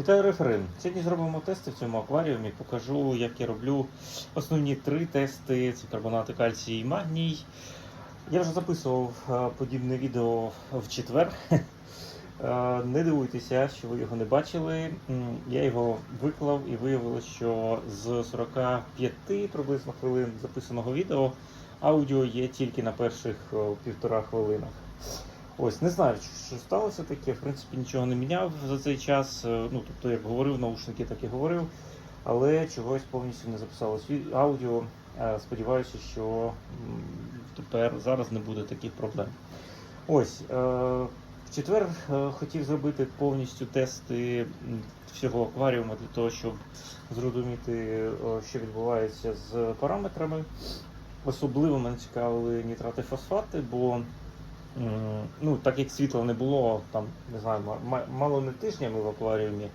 Вітаю референ. Сьогодні зробимо тести в цьому акваріумі. Покажу, як я роблю основні три тести: це карбонати кальцій і магній. Я вже записував е, подібне відео в четвер. Е, Не дивуйтеся, що ви його не бачили. Я його виклав і виявилося, що з 45 приблизно хвилин записаного відео аудіо є тільки на перших е, півтора хвилинах. Ось, не знаю, що- сталося таке. В принципі, нічого не міняв за цей час. Е, Ну, тобто, як говорив, наушники так і говорив, але чогось повністю не записалось аудіо. Е, Сподіваюся, що тепер зараз не буде таких проблем. Ось. е, В четвер хотів зробити повністю тести всього акваріуму для того, щоб зрозуміти, що відбувається з параметрами. Особливо мене цікавили нітрати фосфати, бо Ну, так як світла не було, там, не знаю, мало не тижнями в акваріумі,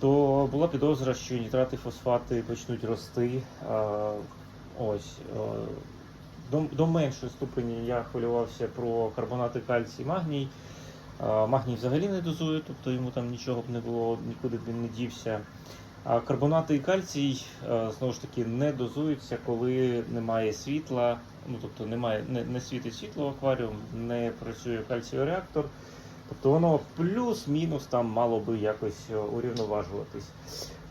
то була підозра, що нітрати фосфати почнуть рости. Ось. До, до меншої ступені я хвилювався про карбонати кальцій магній. Магній взагалі не дозує, тобто йому там нічого б не було, нікуди б він не дівся. А карбонати і кальцій е, знову ж таки не дозуються, коли немає світла, ну тобто немає, не, не світить світло в акваріум, не працює кальціореактор. Тобто воно плюс-мінус там мало би якось е, урівноважуватись.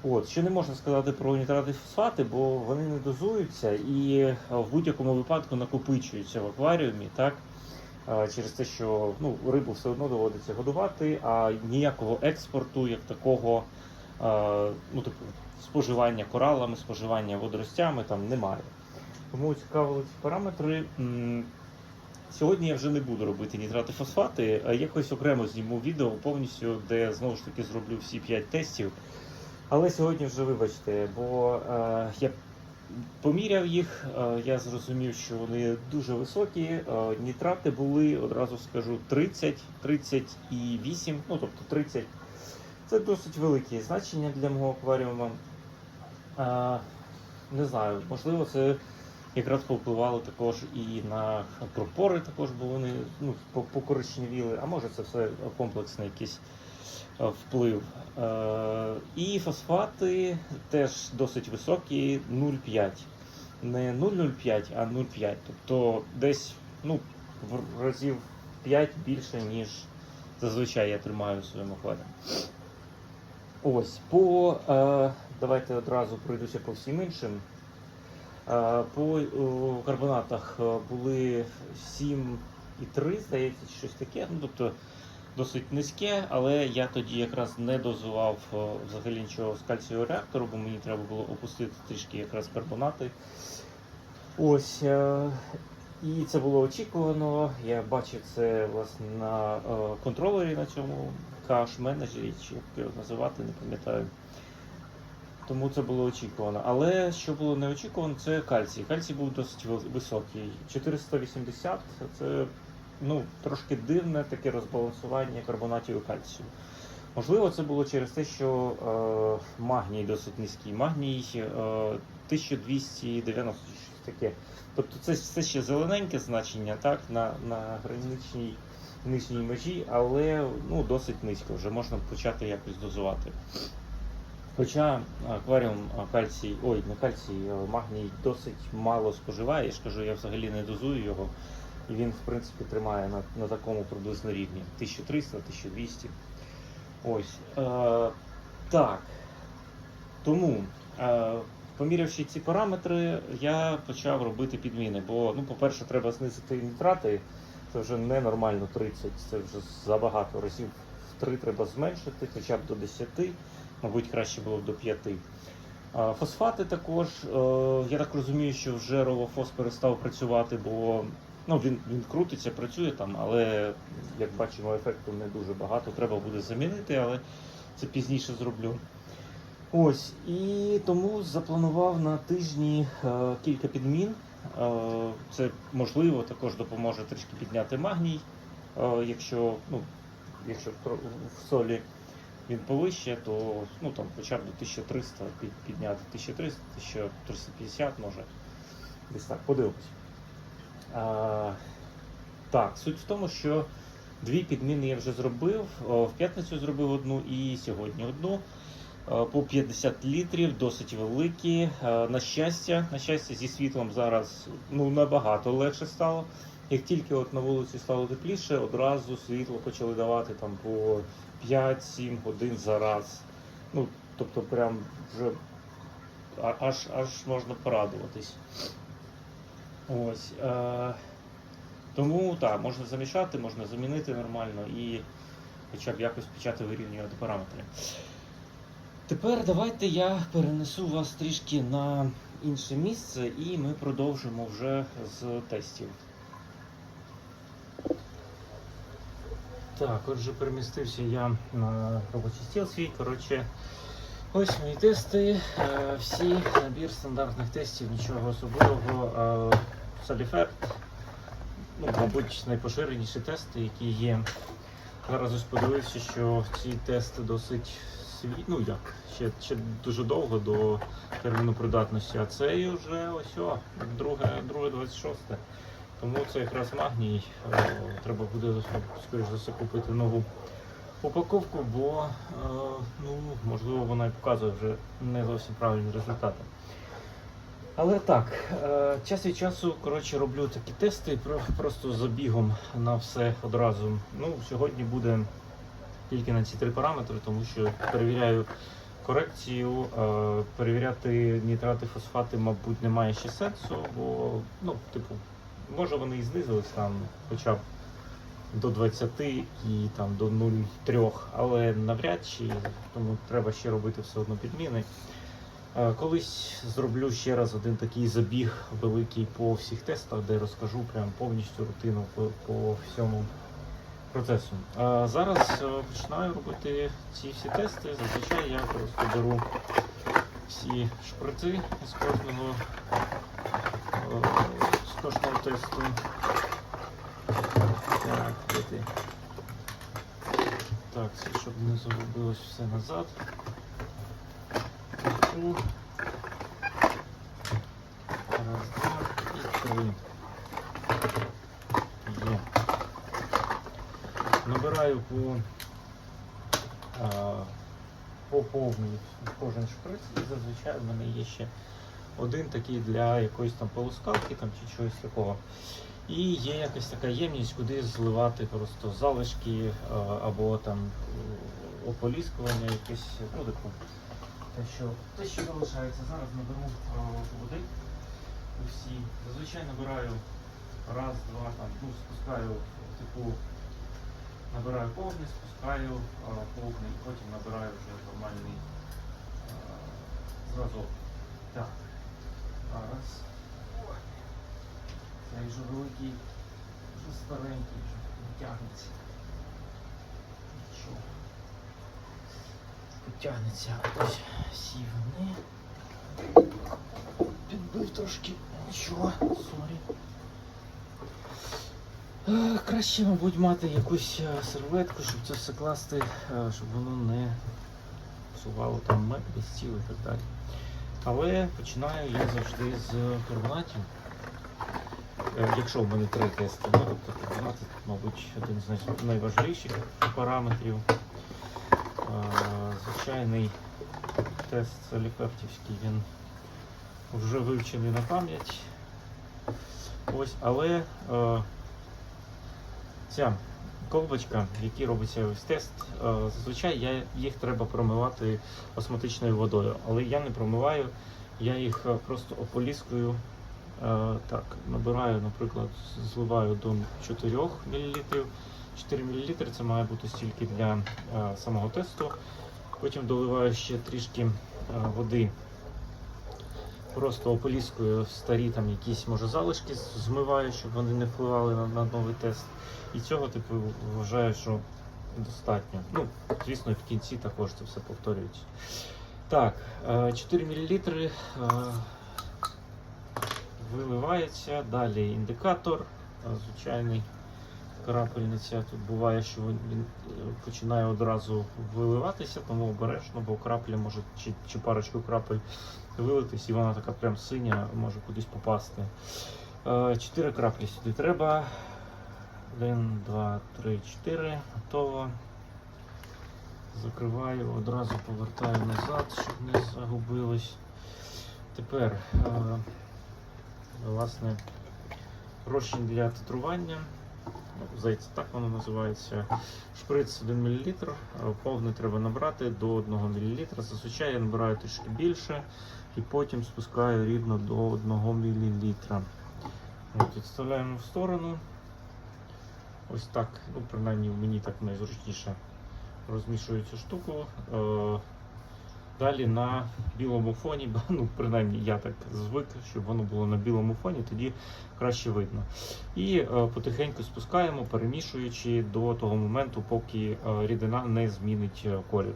От, що не можна сказати про нітрати фосфати, бо вони не дозуються і е, в будь-якому випадку накопичуються в акваріумі, так? Через те, що ну, рибу все одно доводиться годувати, а ніякого експорту як такого ну, типу, споживання коралами, споживання водоростями там немає. Тому цікавили ці параметри. Сьогодні я вже не буду робити нітрати фосфати, якось окремо зніму відео повністю, де знову ж таки зроблю всі 5 тестів. Але сьогодні вже вибачте, бо е, я поміряв їх, е, я зрозумів, що вони дуже високі. Е, нітрати були, одразу скажу, 30, 38, ну тобто 30 це досить великі значення для мого акваріуму. Не знаю, можливо, це якраз повпливало також і на пропори, також, бо вони ну, покоричневіли, а може це все комплексний якийсь е, вплив. Е, і фосфати теж досить високі, 0,5. Не 0,05, а 0,5. Тобто десь ну, в разів 5 більше, ніж зазвичай я тримаю в своєму акваріумі. Ось, по, е, давайте одразу пройдуся по всім іншим. Е, по е, карбонатах е, були 7,3, здається, щось таке. Ну, тобто досить низьке, але я тоді якраз не дозував е, взагалі нічого з кальціореактору, бо мені треба було опустити трішки якраз карбонати. Ось. е, І це було очікувано. Я бачив це власне на контролері на цьому каш-менеджері, чи як його називати, не пам'ятаю. Тому це було очікувано. Але що було неочікувано, це кальцій. Кальцій був досить високий. 480 це ну, трошки дивне таке розбалансування карбонатів і кальцію. Можливо, це було через те, що е, магній досить низький. Магній е, 1290 щось таке. Тобто це все ще зелененьке значення, так, на, на граничній нижній межі, але ну, досить низько, вже можна почати якось дозувати. Хоча акваріум кальцій, ой, не кальцій, магній досить мало споживає, я ж кажу, я взагалі не дозую його. І він, в принципі, тримає на, на такому приблизно рівні 1300-1200. Ось. Е, так. Тому, е, помірявши ці параметри, я почав робити підміни. Бо, ну, по-перше, треба знизити нітрати. Це вже ненормально 30, це вже забагато разів в 3 треба зменшити, хоча б до 10, мабуть, краще було б до 5. Фосфати також, е, я так розумію, що вже ровофос перестав працювати, бо ну, він, він крутиться, працює там, але як бачимо, ефекту не дуже багато. Треба буде замінити, але це пізніше зроблю. Ось, і тому запланував на тижні е, кілька підмін. Е, це можливо також допоможе трішки підняти магній, е, якщо, ну, якщо в, солі він повище, то ну, там, хоча б до 1300 підняти 1300, 1350 може. Десь так, подивимось. А, так, суть в тому, що Дві підміни я вже зробив. В п'ятницю зробив одну і сьогодні одну. Е, По 50 літрів, досить великі. Е, На щастя, на щастя, зі світлом зараз ну, набагато легше стало. Як тільки от на вулиці стало тепліше, одразу світло почали давати там по 5-7 годин за раз. Ну, тобто, прям вже аж, аж можна порадуватись. Ось. Е, тому так, можна замішати, можна замінити нормально і хоча б якось почати вирівнювати параметри. Тепер давайте я перенесу вас трішки на інше місце і ми продовжимо вже з тестів. Так, отже, перемістився я на робочий стіл свій. Коротше, ось мої тести. Е, Всі набір стандартних тестів, нічого особливого. Е, ну, мабуть, найпоширеніші тести, які є. Зараз ось подивився, що ці тести досить сві... ну як, ще, ще дуже довго до терміну придатності, а цей вже ось о, друге, друге 26. Тому це якраз магній. Е, Треба буде скоріш за все купити нову упаковку, бо е, ну, можливо вона і показує вже не зовсім правильні результати. Але так, е, час від часу коротше, роблю такі тести просто забігом на все одразу. Ну, сьогодні буде тільки на ці три параметри, тому що перевіряю корекцію, е, перевіряти нітрати, фосфати, мабуть, немає ще сенсу, бо, ну, типу, може вони і знизились там хоча б до 20 і там до 0,3, але навряд чи, тому треба ще робити все одно підміни. Е, Колись зроблю ще раз один такий забіг великий по всіх тестах, де розкажу прям повністю рутину по, по всьому процесу. А зараз е, починаю робити ці всі тести. Зазвичай я просто беру всі шприци з кожного, е, з кожного тесту. Так, де ти? Так, щоб не загубилось все назад. Раз, два і три. Є. Набираю по, по повній кожен шприц і зазвичай в мене є ще один такий для якоїсь там полускалки там, чи чогось такого. І є якась така ємність, куди зливати просто залишки або там е, ополіскування якесь, ну таку. Те, що, те, що залишається, зараз наберу води усі. Зазвичай набираю раз, два, там, ну, спускаю типу, набираю повний, спускаю повний, потім набираю вже нормальний зразок. Так. Зараз. Цей вже великий, вже старенький, вже не тягнеться. Нічого. Потягнеться. Ось всі вони. Підбив трошки. Нічого, сорі. Краще, мабуть, мати якусь е, серветку, щоб це все класти, е, щоб воно не псувало там меблі, стіл і так далі. Але починаю я завжди з карбонатів. Е, Якщо в мене три тести, ну, тобто карбонат, це, мабуть, один з найважливіших параметрів. Звичайний тест Саліфертівський, він вже вивчений на пам'ять. Ось, але ця колбочка, в якій робиться ось тест, е, зазвичай я, їх треба промивати осмотичною водою, але я не промиваю, я їх е, просто ополіскую. Е, так, набираю, наприклад, зливаю до 4 мл. 4 мл це має бути стільки для самого тесту. Потім доливаю ще трішки води просто ополіскую старі там якісь може залишки змиваю, щоб вони не впливали на, на новий тест. І цього типу вважаю, що достатньо. Ну, звісно, в кінці також це все повторюється. Так, е, 4 мл е, виливається. Далі індикатор, е, звичайний крапельниця. Тут буває, що він е, починає одразу виливатися, тому обережно, бо крапля може чи, чи парочку крапель вилитись, і вона така прям синя, може кудись попасти. Е, Чотири краплі сюди треба. Один, два, три, чотири. Готово. Закриваю, одразу повертаю назад, щоб не загубилось. Тепер, е, власне, розчин для титрування. Ну, Здається, так воно називається. Шприц 1 мл. е, Повний треба набрати до 1 мл. Зазвичай я набираю трішки більше і потім спускаю рівно до 1 мл. Відставляємо в сторону. Ось так, ну принаймні мені так найзручніше розмішую цю штуку. Е, Далі на білому фоні, ну принаймні я так звик, щоб воно було на білому фоні, тоді краще видно. І е, потихеньку спускаємо, перемішуючи до того моменту, поки е, рідина не змінить е, колір.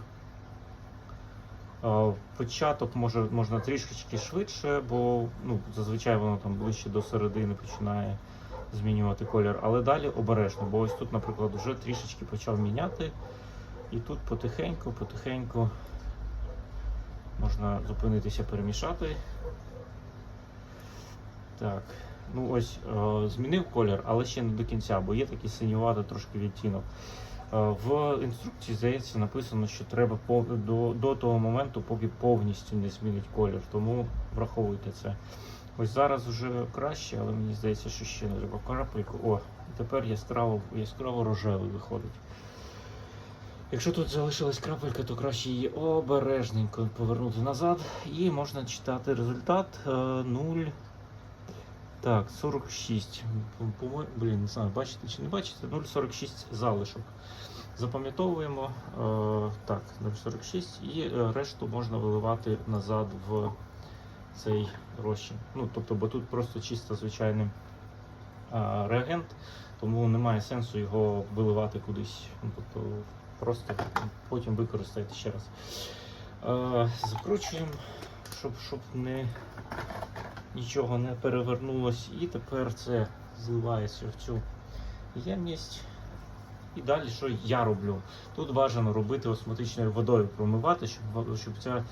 Початок може, можна трішечки швидше, бо ну, зазвичай воно там ближче до середини починає змінювати колір, але далі обережно, бо ось тут, наприклад, вже трішечки почав міняти. І тут потихеньку, потихеньку можна зупинитися, перемішати. Так, ну ось е, змінив колір, але ще не до кінця, бо є такий синюватий трошки відтінок. Е, в інструкції, здається, написано, що треба до, до того моменту, поки повністю не змінить колір, тому враховуйте це. Ось зараз вже краще, але мені здається, що ще не треба крапельку. О, тепер яскраво, яскраво рожевий виходить. Якщо тут залишилась крапелька, то краще її обережненько повернути назад і можна читати результат е, 0. Так, 46. Блін, не знаю, бачите чи не бачите? 0,46 залишок. Запам'ятовуємо. Е, так, 0,46 і е, решту можна виливати назад в цей розчин. Ну, тобто, бо тут просто чисто звичайний е, реагент, тому немає сенсу його виливати кудись. Ну, тобто, просто потім використаєте ще раз. Закручуємо, щоб, щоб не, нічого не перевернулось. І тепер це зливається в цю ємність. І далі, що я роблю? Тут бажано робити осмотичною водою, промивати, щоб, щоб ця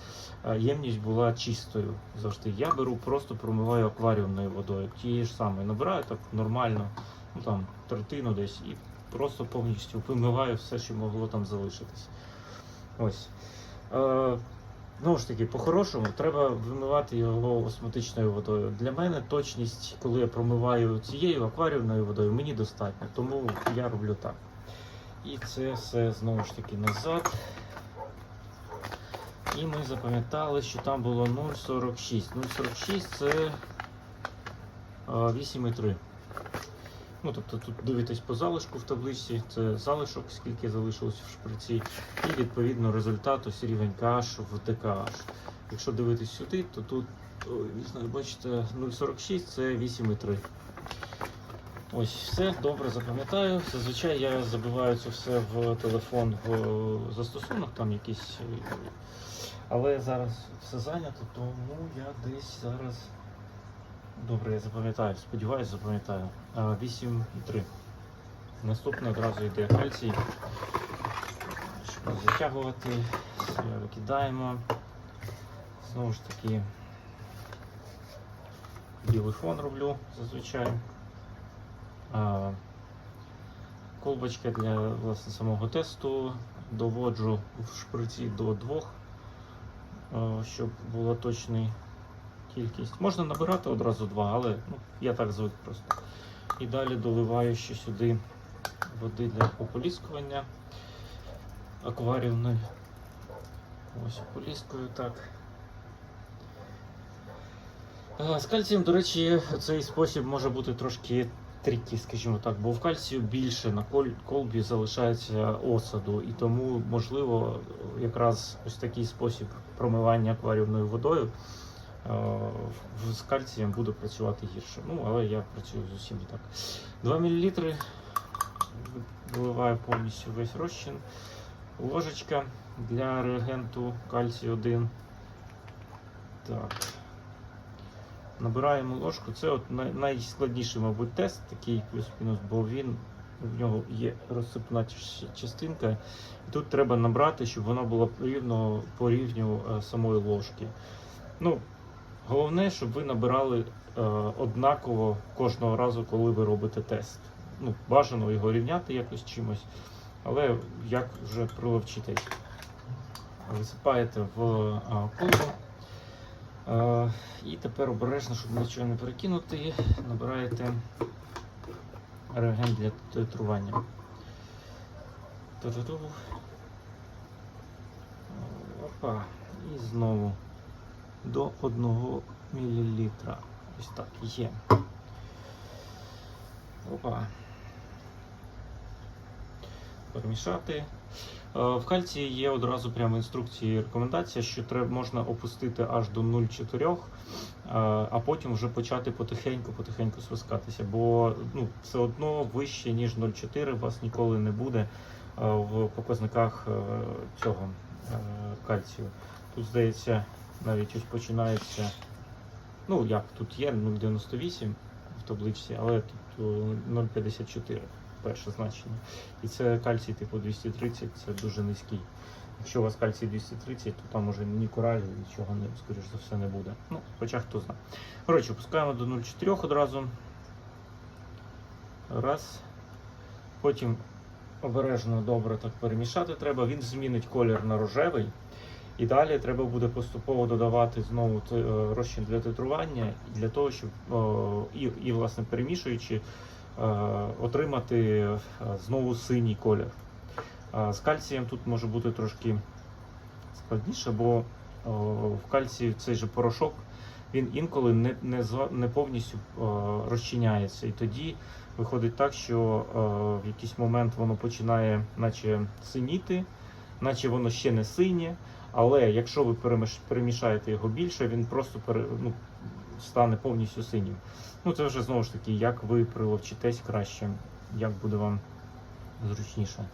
е, ємність була чистою завжди. Я беру, просто промиваю акваріумною водою. Тією ж самою набираю так нормально, ну там третину десь, і просто повністю вимиваю все, що могло там залишитись. Ось. Е, Знову ж таки, по-хорошому, треба вимивати його осмотичною водою. Для мене точність, коли я промиваю цією акваріумною водою, мені достатньо. Тому я роблю так. І це все знову ж таки назад. І ми запам'ятали, що там було 0,46. 0,46 це 8,3. Ну, тобто тут дивитесь по залишку в табличці, це залишок, скільки залишилось в шприці, і відповідно результат ось рівень KH в DKH. Якщо дивитись сюди, то тут, бачите, 0,46 це 8,3. Ось все добре запам'ятаю. Зазвичай я забиваю це все в телефон в застосунок, там якийсь. е, Але зараз все зайнято, тому я десь зараз. Добре, я запам'ятаю, сподіваюся, запам'ятаю. А, 8,3. Наступне одразу йде кальцій. Щоб затягувати, все викидаємо. Знову ж таки, білий фон роблю зазвичай. А, колбочка для власне, самого тесту. Доводжу в шприці до двох, щоб була точна кількість. Можна набирати одразу два, але ну, я так звик просто. І далі доливаю ще сюди води для ополіскування акваріумної. Ось ополіскую так. З кальцієм, до речі, цей спосіб може бути трошки трікі, скажімо так, бо в кальцію більше на колбі залишається осаду, і тому, можливо, якраз ось такий спосіб промивання акваріумною водою з кальцієм буде працювати гірше. Ну, але я працюю з усім так. 2 мл виливаю повністю весь розчин. Ложечка для реагенту кальцій 1. Так. Набираємо ложку. Це от найскладніший, мабуть, тест, такий плюс-мінус, бо він в нього є розсипна частинка. І тут треба набрати, щоб воно було рівно по рівню е, самої ложки. Ну, головне, щоб ви набирали е, однаково кожного разу, коли ви робите тест. ну, бажано його рівняти якось чимось. Але як вже приловчитись. Висипаєте в а, колбу. Е, і тепер обережно, щоб нічого не перекинути, набираєте реагент для титрування. Опа. І знову до 1 мл. Ось так є. Опа. Перемішати. Е, В кальції є одразу прямо інструкції і рекомендація, що треба можна опустити аж до 0,4, е, а потім вже почати потихеньку-потихеньку свискатися, бо ну, все одно вище, ніж 0,4 у вас ніколи не буде е, в показниках цього кальцію. Тут, здається, навіть ось починається. Ну, як тут є 0,98 в табличці, але тут е, 0,54 перше значення. І це кальцій типу 230, це дуже низький. Якщо у вас кальцій 230, то там уже ні коралів, нічого не, скоріш за все, не буде. Ну, хоча хто знає. Коротше, пускаємо до 0,4 одразу. Раз. Потім обережно добре так перемішати треба. Він змінить колір на рожевий. І далі треба буде поступово додавати знову е, розчин для титрування для того, щоб і, і власне перемішуючи, е, отримати е, знову синій колір. З кальцієм тут може бути трошки складніше, бо в кальції цей же порошок він інколи не, не, не повністю розчиняється. І тоді виходить так, що в якийсь момент воно починає наче синіти, наче воно ще не синє. Але якщо ви перемішаєте його більше, він просто пере, ну, стане повністю синім. Ну це вже знову ж таки, як ви приловчитесь краще, як буде вам зручніше.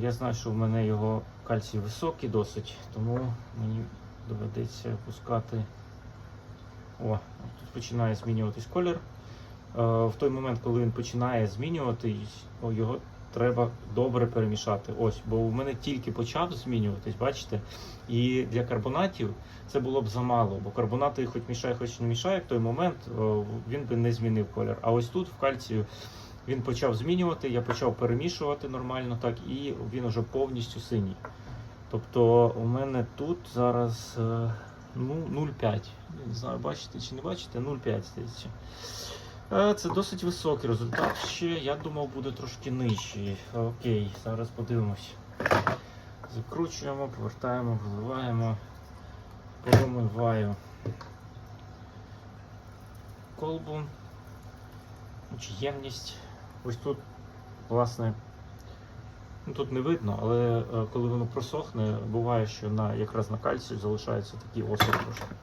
Я знаю, що в мене його кальцій високий досить, тому мені доведеться пускати. О, тут починає змінюватись колір. Е, в той момент, коли він починає змінюватись, його треба добре перемішати. Ось, бо у мене тільки почав змінюватись, бачите? І для карбонатів це було б замало, бо карбонати хоч мішає, хоч не мішає, в той момент він би не змінив колір. А ось тут в кальцію він почав змінювати, я почав перемішувати нормально, так, і він уже повністю синій. Тобто у мене тут зараз е, ну, 0,5. Не знаю, бачите чи не бачите, 0,5 здається. Е, Це досить високий результат. Ще я думав буде трошки нижчий. Окей, зараз подивимось. Закручуємо, повертаємо, виливаємо, промиваю колбу, чи ємність. Ось тут, власне, ну, тут не видно, але е, коли воно просохне, буває, що на, якраз на кальцію залишається такий осад трошки.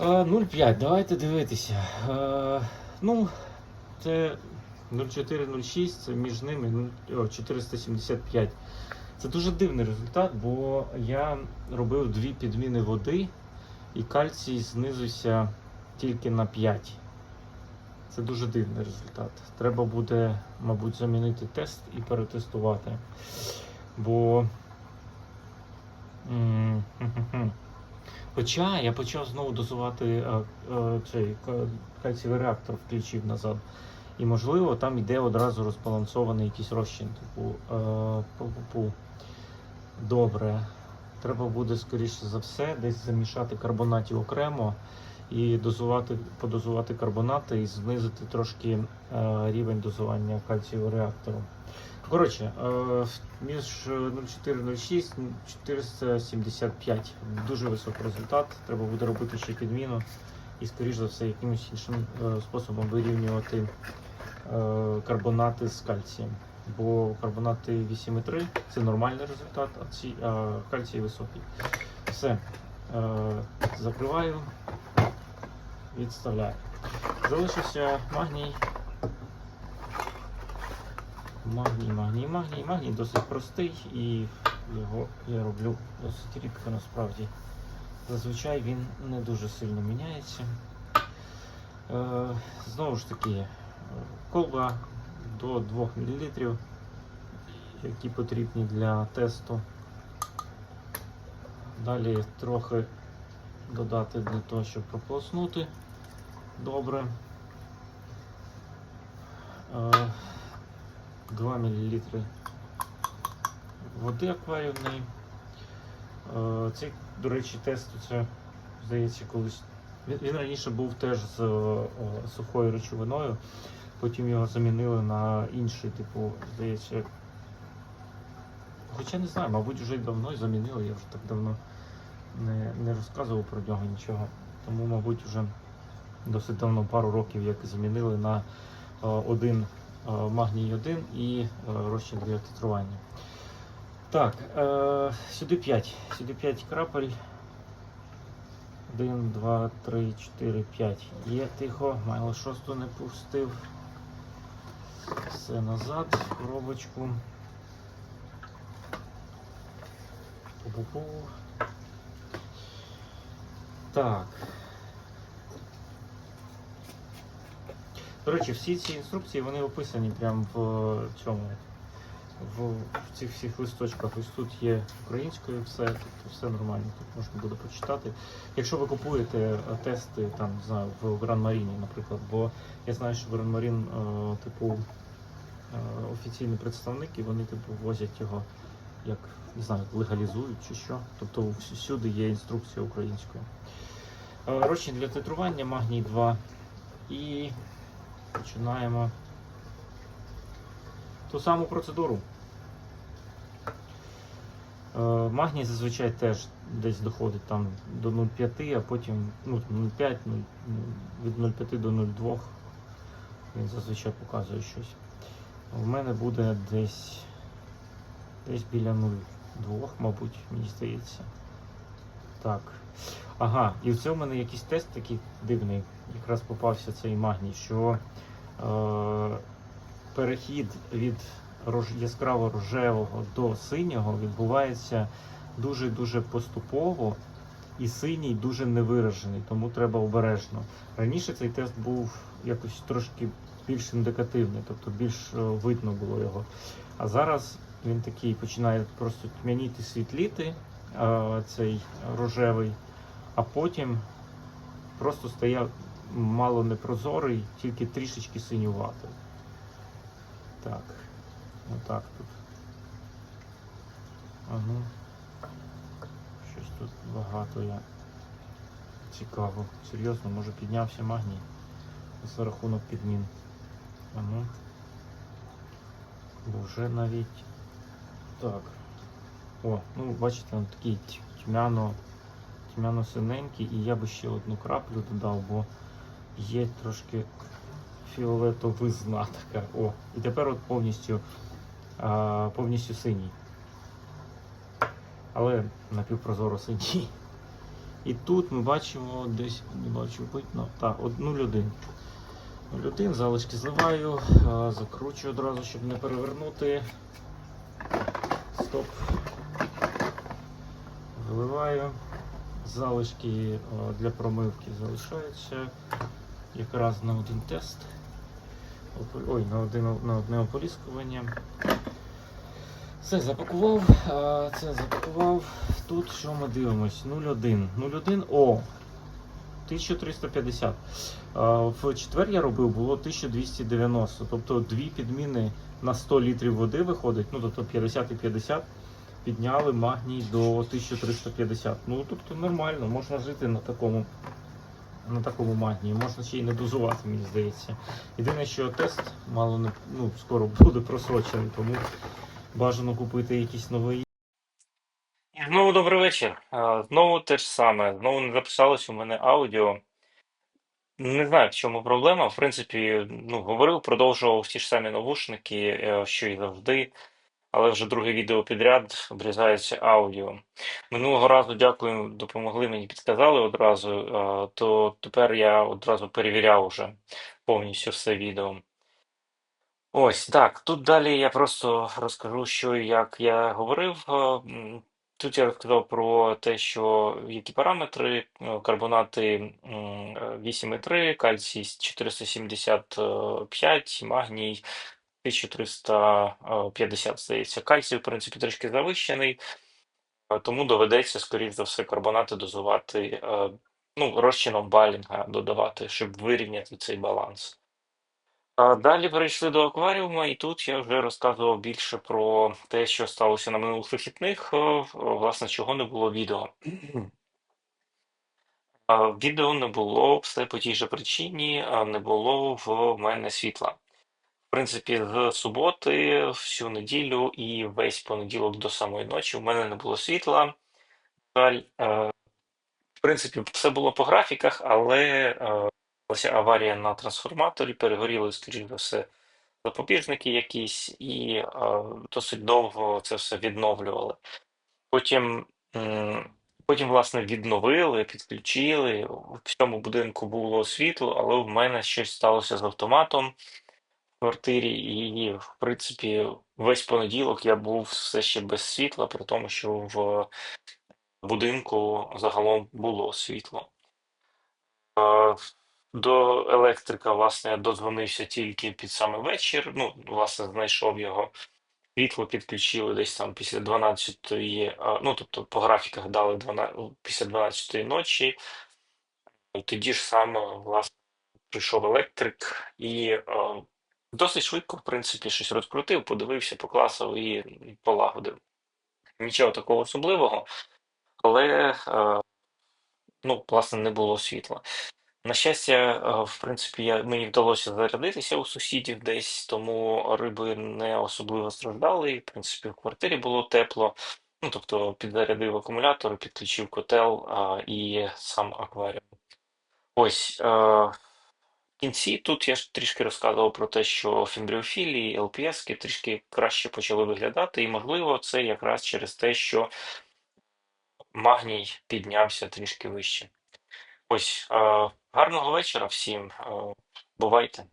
Е, 0,5, давайте дивитися. Ну, це 0,4-0,6, це між ними ну, 475. Це дуже дивний результат, бо я робив дві підміни води, і кальцій знизився тільки на 5. Це дуже дивний результат. Треба буде, мабуть, замінити тест і перетестувати. Бо. Хоча я почав знову дозувати е, е, цей ка- кальцієвий реактор, включив назад. І можливо там йде одразу розбалансований якийсь розчин. Типу, е, пу-пу-пу. Добре. Треба буде, скоріше за все, десь замішати карбонатів окремо і дозувати, подозувати карбонати і знизити трошки е, рівень дозування кальцієвого реактору. Коротше, е, між 0,4-0,6 475. Дуже високий результат. Треба буде робити ще підміну і, скоріш за все, якимось іншим е, способом вирівнювати е, карбонати з кальцієм. Бо карбонати 8,3 це нормальний результат, а ці а кальцій високий. Все. Закриваю, відставляю. Залишився магній. Магній, магній, магній. Магній досить простий і його я роблю досить рідко насправді. Зазвичай він не дуже сильно міняється. Е, знову ж таки, е, колба до 2 мл, які потрібні для тесту. Далі трохи додати для того, щоб прополоснути добре. Е, 2 мл води акваріумної. Е, Цей, до речі, тест це, здається, колись. Він, раніше був теж з е, сухою речовиною, потім його замінили на інший, типу, здається. Хоча не знаю, мабуть, вже давно замінили, я вже так давно не, не розказував про нього нічого. Тому, мабуть, вже досить давно, пару років, як замінили на е, один магній 1 і е, розчин для титрування. Так, е, сюди 5. Сюди 5 крапель. 1, 2, 3, 4, 5. Є тихо, майло шосту не пустив. Все назад, коробочку. Пу-пу-пу. Так. До речі, всі ці інструкції вони описані прямо в цьому. В, цих всіх листочках. Ось тут є українською все, тобто все нормально, тут можна буде почитати. Якщо ви купуєте е, тести там, не знаю, в Гран Маріні, наприклад, бо я знаю, що Гран Марін, е, типу, е, офіційні представники, вони типу возять його як не знаю, легалізують чи що. Тобто всюди є інструкція українською. Е, Розчин для титрування магній 2. І починаємо ту саму процедуру. Е, Магній зазвичай теж десь доходить там до 0,5, а потім ну, 0,5, ну, від 0,5 до 0,2 він зазвичай показує щось. У мене буде десь десь біля 0,2, мабуть, мені здається. Так. Ага, і це у мене якийсь тест такий дивний, якраз попався цей магній, що е, перехід від яскраво рожевого до синього відбувається дуже-дуже поступово, і синій дуже невиражений, тому треба обережно. Раніше цей тест був якось трошки більш індикативний, тобто більш е, видно було його. А зараз він такий починає просто тьмяніти світліти, е, цей рожевий, а потім просто стає мало непрозорий, тільки трішечки синюватий. Так, отак тут. Ага. Щось тут багато я. Цікаво. Серйозно, може піднявся магній за рахунок підмін. Ага. Бо вже навіть. Так. О, ну бачите, він такий тьмяно, тьмяно синенький, і я би ще одну краплю додав, бо є трошки фіолетовизна така. О, і тепер от повністю, а, повністю синій. Але напівпрозоро синій. І тут ми бачимо десь, не бачу видно, так, от 0,1. 0,1, залишки зливаю, закручую одразу, щоб не перевернути. Стоп. Виливаю. Залишки для промивки залишаються якраз на один тест. Ой, на, один, на одне ополіскування. Все, запакував. Це запакував. Тут що ми дивимось? 0,1. 0,1. О! 1350. В четвер я робив було 1290. Тобто дві підміни на 100 літрів води виходить, ну тобто 50 і 50. Підняли магній до 1350. Ну тобто нормально, можна жити на такому на такому магнії. Можна ще й не дозувати, мені здається. Єдине, що тест мало не ну, скоро буде просрочений, тому бажано купити якийсь новий. І знову добрий вечір. Знову те ж саме. Знову не записалось у мене аудіо. Не знаю, в чому проблема. В принципі, ну, говорив, продовжував ті ж самі навушники, е, що і завжди, але вже друге відео підряд обрізається аудіо. Минулого разу, дякую, допомогли мені, підказали одразу, то тепер я одразу перевіряв уже повністю все відео. Ось так. Тут далі я просто розкажу, що і як я говорив. Тут я розказав про те, що які параметри, карбонати м, е, 8,3, кальцій 475, магній 1350, здається. Кальцій, в принципі, трішки завищений, е, тому доведеться, скоріш за все, карбонати дозувати, е, ну, розчином Балінга додавати, щоб вирівняти цей баланс. Далі перейшли до акваріума, і тут я вже розказував більше про те, що сталося на минулих вихідних, е, власне, чого не було відео. Відео не було все по тій же причині, не було в мене світла. Принципі, з суботи, всю неділю і весь понеділок до самої ночі в мене не було світла. Е, в принципі, все було по графіках, але е, сталася аварія на трансформаторі, перегоріли, скоріш за все, запобіжники якісь, і е, досить довго це все відновлювали. Потім, потім, власне, відновили, підключили. В цьому будинку було світло, але в мене щось сталося з автоматом квартирі, і, в принципі, весь понеділок я був все ще без світла, при тому, що в будинку загалом було світло. До електрика, власне, я додзвонився тільки під саме вечір. Ну, власне, знайшов його. Світло підключили десь там після 12-ї, ну тобто по графіках дали 12, після 12-ї ночі. Тоді ж саме, власне, прийшов електрик і досить швидко, в принципі, щось розкрутив, подивився, покласив і полагодив. Нічого такого особливого, але е, ну, власне, не було світла. На щастя, е, в принципі, я, мені вдалося зарядитися у сусідів десь, тому риби не особливо страждали. В принципі, в квартирі було тепло. Ну, тобто, підзарядив акумулятор, підключив котел а, і сам акваріум. Ось. Е, в кінці тут я ж трішки розказував про те, що фімбріофілії, ЛПСки трішки краще почали виглядати, і, можливо, це якраз через те, що магній піднявся трішки вище. Ось, гарного вечора всім. Бувайте.